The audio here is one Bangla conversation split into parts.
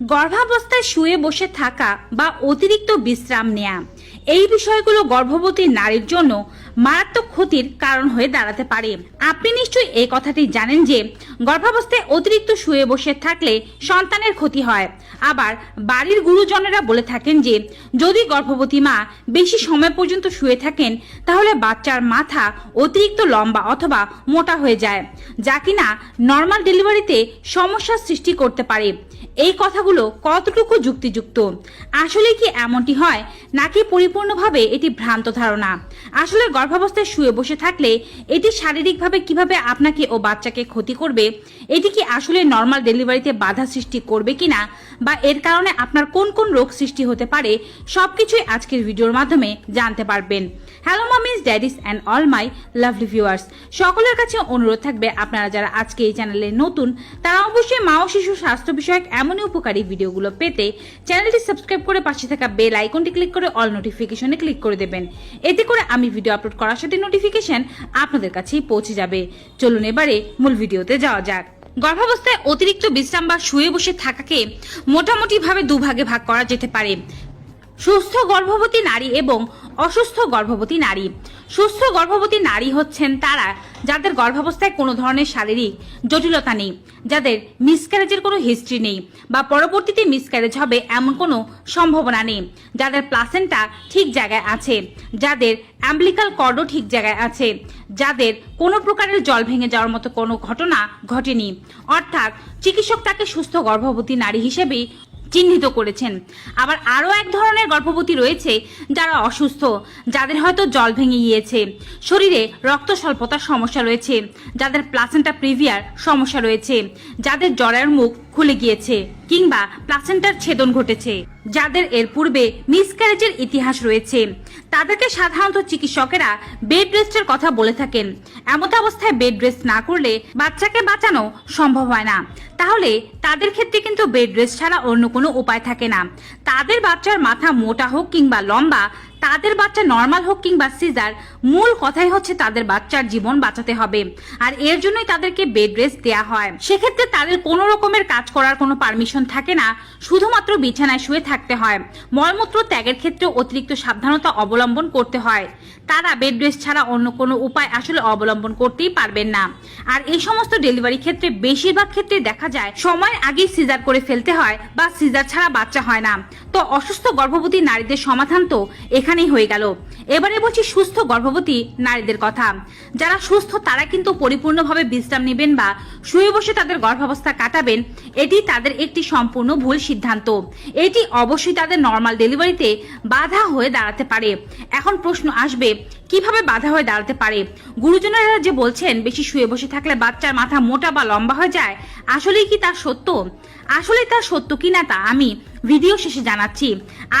গর্ভাবস্থায় শুয়ে বসে থাকা বা অতিরিক্ত বিশ্রাম নেয়া। এই বিষয়গুলো গর্ভবতী নারীর জন্য মারাত্মক ক্ষতির কারণ হয়ে দাঁড়াতে পারে। আপনি নিশ্চয়ই এই কথাটি জানেন যে গর্ভাবস্থায় অতিরিক্ত শুয়ে বসে থাকলে সন্তানের ক্ষতি হয়। আবার বাড়ির গুরুজনেরা বলে থাকেন যে, যদি গর্ভবতী মা বেশি সময় পর্যন্ত শুয়ে থাকেন, তাহলে বাচ্চার মাথা অতিরিক্ত লম্বা অথবা মোটা হয়ে যায়, যা কিনা নর্মাল ডেলিভারিতে সমস্যার সৃষ্টি করতে পারে। এই কথাগুলো কতটুকু যুক্তিযুক্ত? আসলে কি এমনটি হয়? নাকি পরিপূর্ণভাবে এটি ভ্রান্ত ধারণা? আসলে গর্ভাবস্থায় শুয়ে বসে থাকলে এটি শারীরিকভাবে কীভাবে আপনাকে ও বাচ্চাকে ক্ষতি করবে? এটি কি আসলে নর্মাল ডেলিভারিতে বাধা সৃষ্টি করবে কিনা? বা এর কারণে আপনার কোন কোন রোগ সৃষ্টি হতে পারে, সবকিছুই আজকের ভিডিওর মাধ্যমে জানতে পারবেন। Hello mummies daddies and all my lovely viewers সকলের কাছে অনুরোধ থাকবে আপনারা যারা আজকে এই চ্যানেলে নতুন, তারা অবশ্যই মা ও শিশু স্বাস্থ্য বিষয়ক এমনই উপকারী ভিডিওগুলো পেতে চ্যানেলটি সাবস্ক্রাইব করে পাশে থাকা বেল আইকনটি ক্লিক করে অল নোটিফিকেশনে ক্লিক করে দেবেন। এতে করে আমি ভিডিও আপলোড করার সাথে নোটিফিকেশন আপনাদের কাছেই পৌঁছে যাবে। চলুন এবারে মূল ভিডিওতে যাওয়া যাক। গর্ভাবস্থায় অতিরিক্ত বিশ্রাম বা শুয়ে বসে থাকাকে মোটামুটিভাবে দুভাগে ভাগ করা যেতে পারে। সুস্থ গর্ভবতী নারী এবং অসুস্থ গর্ভবতী নারী। সুস্থ গর্ভবতী নারী হচ্ছেন তারা, যাদের গর্ভাবস্থায় কোনো ধরনের শারীরিক জটিলতা নেই, যাদের মিসক্যারেজের কোনো হিস্ট্রি নেই বা পরবর্তীতে মিসক্যারেজ হবে এমন কোনো সম্ভাবনা নেই, যাদের প্লাসেন্টা ঠিক জায়গায় আছে, যাদের অ্যাম্বলিকাল কর্ডও ঠিক জায়গায় আছে, যাদের কোনো প্রকারের জল ভেঙে যাওয়ার মতো কোনো ঘটনা ঘটেনি। অর্থাৎ চিকিৎসক তাকে সুস্থ গর্ভবতী নারী হিসেবেই চিহ্নিত করেছেন। আবার আরও এক ধরনের গর্ভবতী রয়েছে যারা অসুস্থ, যাদের হয়তো জল ভেঙে গিয়েছে। শরীরে রক্ত স্বল্পতার সমস্যা রয়েছে, যাদের প্লাসেন্টা প্রিভিয়ার সমস্যা রয়েছে, যাদের জ্বরের মুখ খুলে গিয়েছে, কিংবা প্লাসেন্টার ছেদন ঘটেছে, যাদের এর পূর্বে মিসক্যারেজের ইতিহাস রয়েছে। তাদেরকে সাধারণত চিকিৎসকেরা বেড রেস্টের কথা বলে থাকেন। এমত অবস্থায় বেড রেস্ট না করলে বাচ্চাকে বাঁচানো সম্ভব হয় না। তাহলে তাদের ক্ষেত্রে কিন্তু বেড রেস্ট ছাড়া অন্য কোনো উপায় থাকে না। তাদের বাচ্চার মাথা মোটা হোক কিংবা লম্বা তাদের বাচ্চা নর্মাল হোক কিংবা সিজার মূল কথাই হচ্ছে তাদের বাচ্চার জীবন বাঁচাতে হবে। আর এর জন্যই তাদেরকে বেড রেস্ট দেওয়া হয়। সেক্ষেত্রে তাদের কোনো রকমের কাজ করার কোনো পারমিশন থাকে না, শুধুমাত্র বিছানায় শুয়ে থাকতে হয়। মলমূত্র ত্যাগের ক্ষেত্রে অতিরিক্ত সাবধানতা অবলম্বন করতে হয়। তারা বেড রেস্ট ছাড়া অন্য কোনো উপায় আসলে অবলম্বন করতেই পারবেন না। আর এই সমস্ত ডেলিভারি ক্ষেত্রে বেশিরভাগ ক্ষেত্রে দেখা যায় সময়ের আগেই সিজার করে ফেলতে হয় বা সিজার ছাড়া বাচ্চা হয় না। তো অসুস্থ গর্ভবতী নারীদের সমাধান তো এখানেই হয়ে গেল। এবারে বলছি সুস্থ গর্ভবতী নারীদের কথা। যারা সুস্থ, তারা কিন্তু পরিপূর্ণভাবে বিশ্রাম নেবেন বা শুয়ে বসে তাদের গর্ভাবস্থা কাটাবেন। এটি তাদের একটি সম্পূর্ণ ভুল সিদ্ধান্ত। এটি অবশ্যই তাদের নর্মাল ডেলিভারিতে বাধা হয়ে দাঁড়াতে পারে। এখন প্রশ্ন আসবে কীভাবে বাধা হয়ে দাঁড়াতে পারে? গুরুজনেরা যে বলছেন, বেশি শুয়ে বসে থাকলে বাচ্চার মাথা মোটা বা লম্বা হয়ে যায়, আসলেই কি তা সত্য? আসলে তা সত্য কিনা তা আমি ভিডিও শেষে জানাচ্ছি।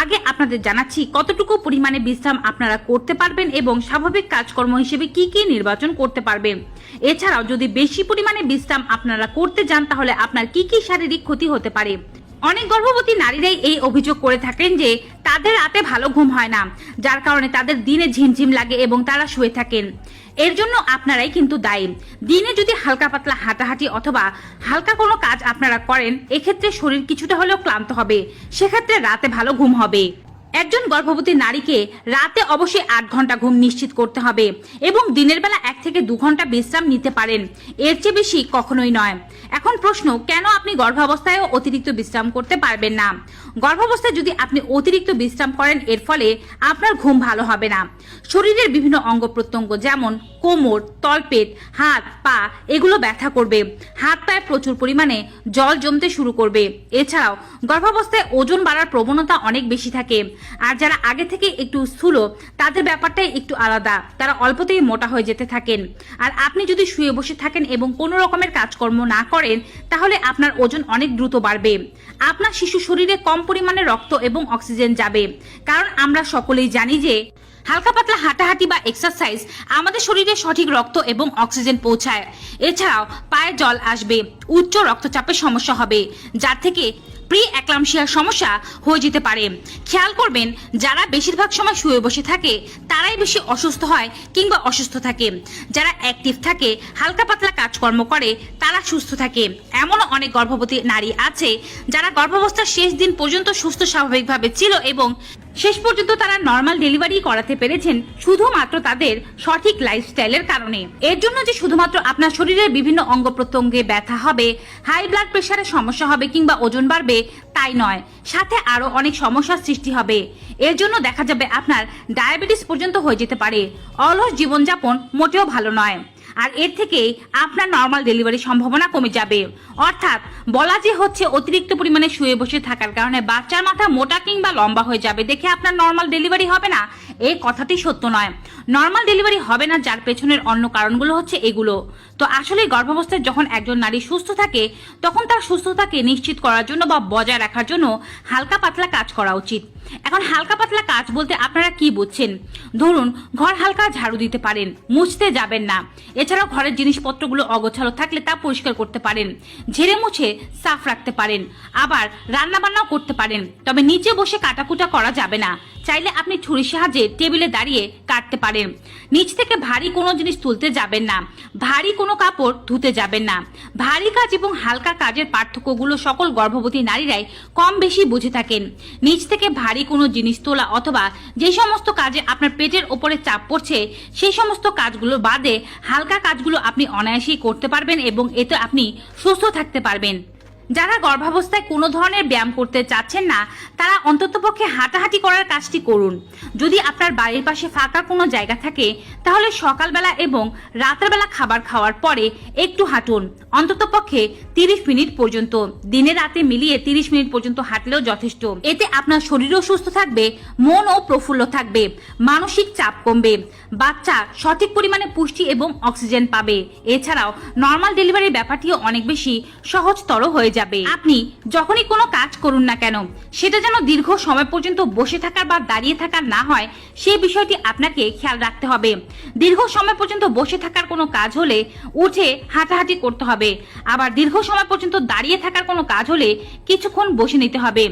আগে আপনাদের জানাচ্ছি, কতটুকু পরিমাণে বিশ্রাম আপনারা করতে পারবেন এবং স্বাভাবিক কাজকর্ম হিসেবে কি কি নির্বাচন করতে পারবেন এছাড়াও যদি বেশি পরিমাণে বিশ্রাম আপনারা করতে যান, তাহলে আপনার কি কি শারীরিক ক্ষতি হতে পারে? অনেক গর্ভবতী নারীরাই এই অভিযোগ করে থাকেন যে তাদের রাতে ভালো ঘুম হয় না, যার কারণে তাদের দিনে ঝিমঝিম লাগে এবং তারা শুয়ে থাকেন। এর জন্য আপনারাই কিন্তু দায়ী। দিনে যদি হালকা পাতলা হাঁটাহাঁটি অথবা হালকা কোনো কাজ আপনারা করেন, এক্ষেত্রে শরীর কিছুটা হলেও ক্লান্ত হবে। সেক্ষেত্রে রাতে ভালো ঘুম হবে। একজন গর্ভবতী নারীকে রাতে অবশ্যই আট ঘণ্টা ঘুম নিশ্চিত করতে হবে এবং দিনের বেলা এক থেকে দু ঘণ্টা বিশ্রাম নিতে পারেন। এর চেয়ে বেশি কখনোই নয়। এখন প্রশ্ন, কেন আপনি গর্ভাবস্থায়ও অতিরিক্ত বিশ্রাম করতে পারবেন না? গর্ভাবস্থায় যদি আপনি অতিরিক্ত বিশ্রাম করেন, এর ফলে আপনার ঘুম ভালো হবে না। শরীরের বিভিন্ন অঙ্গ প্রত্যঙ্গ যেমন কোমর, তলপেট, হাত, পা, এগুলো ব্যথা করবে। হাত পায়ে প্রচুর পরিমাণে জল জমতে শুরু করবে। এছাড়াও গর্ভাবস্থায় ওজন বাড়ার প্রবণতা অনেক বেশি থাকে। আর যারা আগে থেকে একটু স্থূল, তাদের ব্যাপারটাই একটু আলাদা। তারা অল্পতেই মোটা হয়ে যেতে থাকেন। আর আপনি যদি শুয়ে বসে থাকেন এবং কোনো রকমের কাজকর্ম না করেন, তাহলে আপনার ওজন অনেক দ্রুত বাড়বে। আপনার শিশু শরীরে কম পরিমাণে রক্ত এবং অক্সিজেন যাবে। কারণ আমরা সকলেই জানি যে, হালকা পাতলা হাঁটাহাঁটি বা এক্সারসাইজ আমাদের শরীরে সঠিক রক্ত এবং অক্সিজেন পৌঁছায়। এছাড়াও পায়ে জল আসবে, উচ্চ রক্তচাপের সমস্যা হবে, যার থেকে প্রি অ্যাক্লামশিয়ার সমস্যা হয়ে যেতে পারে। খেয়াল করবেন, যারা বেশিরভাগ সময় শুয়ে বসে থাকে, তারাই বেশি অসুস্থ হয় কিংবা অসুস্থ থাকে। যারা অ্যাক্টিভ থাকে, হালকা পাতলা কাজকর্ম করে, তারা সুস্থ থাকে। এমনও অনেক গর্ভবতী নারী আছে, যারা গর্ভাবস্থার শেষ দিন পর্যন্ত সুস্থ স্বাভাবিকভাবে ছিল এবং শেষ পর্যন্ত তারা নর্মাল ডেলিভারি করাতে পেরেছেন শুধুমাত্র তাদের সঠিক লাইফস্টাইলের কারণে। এর জন্য যে শুধুমাত্র আপনার শরীরের বিভিন্ন অঙ্গ প্রত্যঙ্গে ব্যথা হবে, হাই ব্লাড প্রেশারের সমস্যা হবে কিংবা ওজন বাড়বে তাই নয়। সাথে আরও অনেক সমস্যার সৃষ্টি হবে। এর জন্য দেখা যাবে আপনার ডায়াবেটিস পর্যন্ত হয়ে যেতে পারে। অলস জীবনযাপন মোটেও ভালো নয়। আর এর থেকে আপনার নর্মাল ডেলিভারির সম্ভাবনা কমে যাবে। অর্থাৎ বলা যে হচ্ছে অতিরিক্ত পরিমাণে শুয়ে বসে থাকার কারণে বাচ্চার মাথা মোটা কিংবা লম্বা হয়ে যাবে দেখে আপনার নর্মাল ডেলিভারি হবে না। এই কথাটি সত্য নয়। নর্মাল ডেলিভারি হবে না যার পেছনের অন্য কারণগুলো হচ্ছে এগুলো। তো আসলে গর্ভাবস্থায় যখন একজন নারী সুস্থ থাকে, তখন তার সুস্থতাকে নিশ্চিত করার জন্য বা বজায় রাখার জন্য হালকা পাতলা কাজ করা উচিত। এখন হালকা পাতলা কাজ বলতে আপনারা কি বুঝছেন? ধরুন, ঘর হালকা ঝাড়ু দিতে পারেন, মুছতে যাবেন না। এছাড়াও ঘরের জিনিসপত্রগুলো অগোছালো থাকলে তা পরিষ্কার করতে পারেন। ঝেড়ে মুছে সাফ রাখতে পারেন। আবার রান্না বান্নাও করতে পারেন। তবে নিচে বসে কাটাকুটা করা যাবে না। চাইলে আপনি ছুরির সাহায্যে টেবিলে দাঁড়িয়ে কাটতে পারেন। নিচ থেকে ভারী কোনো জিনিস তুলতে যাবেন না। ভারী কোনো কাপড় ধুতে যাবেন না। ভারী কাজ এবং হালকা কাজের পার্থক্যগুলো সকল গর্ভবতী নারীরাই কম বেশি বুঝে থাকেন। নিচ থেকে ভারী কোনো জিনিস তোলা অথবা যে সমস্ত কাজে আপনার পেটের ওপরে চাপ পড়ছে, সেই সমস্ত কাজগুলো বাদে হালকা কাজগুলো আপনি অনায়াসেই করতে পারবেন এবং এতে আপনি সুস্থ থাকতে পারবেন। যারা গর্ভাবস্থায় কোনো ধরনের ব্যায়াম করতে চাচ্ছেন না, তারা অন্ততপক্ষে হাঁটাহাঁটি করার কাজটি করুন। যদি আপনার বাড়ির পাশে ফাঁকা কোনো জায়গা থাকে, তাহলে সকালবেলা এবং রাতের বেলা খাবার খাওয়ার পরে একটু হাঁটুন। অন্ততপক্ষে তিরিশ মিনিট পর্যন্ত, দিনে রাতে মিলিয়ে তিরিশ মিনিট পর্যন্ত হাঁটলেও যথেষ্ট। এতে আপনার শরীরও সুস্থ থাকবে, মনও প্রফুল্ল থাকবে, মানসিক চাপ কমবে, বাচ্চা সঠিক পরিমাণে পুষ্টি এবং অক্সিজেন পাবে। এছাড়াও নর্মাল ডেলিভারির ব্যাপারটিও অনেক বেশি সহজতর হয়ে যাবে। আপনি যখনই কোনো কাজ করুন না কেন, সেটা যেন দীর্ঘ সময় পর্যন্ত বসে থাকার বা দাঁড়িয়ে থাকার না হয় সেই বিষয়টি আপনাকে খেয়াল রাখতে হবে। দীর্ঘ সময় পর্যন্ত বসে থাকার কোনো কাজ হলে উঠে হাঁটাহাঁটি করতে হবে। আবার দীর্ঘ সময় পর্যন্ত দাঁড়িয়ে থাকার কোনো কাজ হলে কিছুক্ষণ বসে নিতে হবে।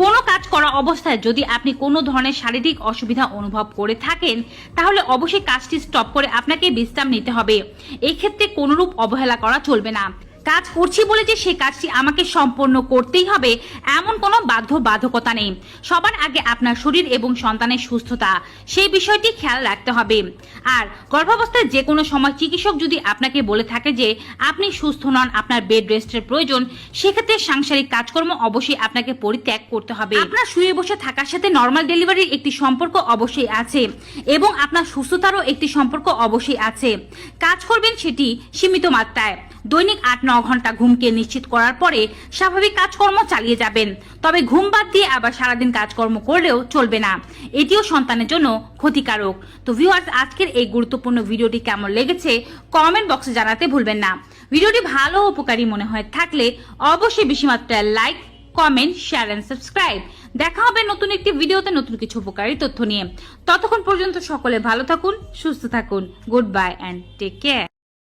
কোনো কাজ করা অবস্থায় যদি আপনি কোনো ধরনের শারীরিক অসুবিধা অনুভব করে থাকেন, তাহলে অবশ্যই কাজটি স্টপ করে আপনাকে বিশ্রাম নিতে হবে। এক্ষেত্রে কোনোরূপ অবহেলা করা চলবে না। কাজ করছি বলে যে সেই কাজটি আমাকে সম্পন্ন করতেই হবে, এমন কোনো বাধ্য বাধকতা নেই। সবার আগে আপনার শরীর এবং সন্তানের সুস্থতা, সেই বিষয়টি খেয়াল রাখতে হবে। আর গর্ভাবস্থায় যে কোনো সময় চিকিৎসক যদি আপনাকে বলে থাকে যে আপনি সুস্থ নন, আপনার বেড রেস্টের প্রয়োজন, সেক্ষেত্রে সাংসারিক কাজকর্ম অবশ্যই আপনাকে পরিত্যাগ করতে হবে। আপনার শুয়ে বসে থাকার সাথে নর্মাল ডেলিভারির একটি সম্পর্ক অবশ্যই আছে এবং আপনার সুস্থতারও একটি সম্পর্ক অবশ্যই আছে। কাজ করবেন সেটি সীমিত মাত্রায়। দৈনিক আট ন ঘণ্টা ঘুমকে নিশ্চিত করার পরে স্বাভাবিক কাজকর্ম চালিয়ে যাবেন। তবে ঘুম বাদ দিয়ে আবার সারাদিন কাজকর্ম করলেও চলবে না। এটিও সন্তানের জন্য ক্ষতিকারক। তো ভিউয়ার্স আজকের এই গুরুত্বপূর্ণ ভিডিওটি কেমন লেগেছে কমেন্ট বক্সে জানাতে ভুলবেন না। ভিডিওটি ভালো উপকারী মনে হয় থাকলে অবশ্যই বেশি মাত্রায় like comment share and subscribe দেখা হবে নতুন একটি ভিডিওতে নতুন কিছু উপকারী তথ্য নিয়ে। ততক্ষণ পর্যন্ত সকলে ভালো থাকুন, সুস্থ থাকুন। Good bye and take care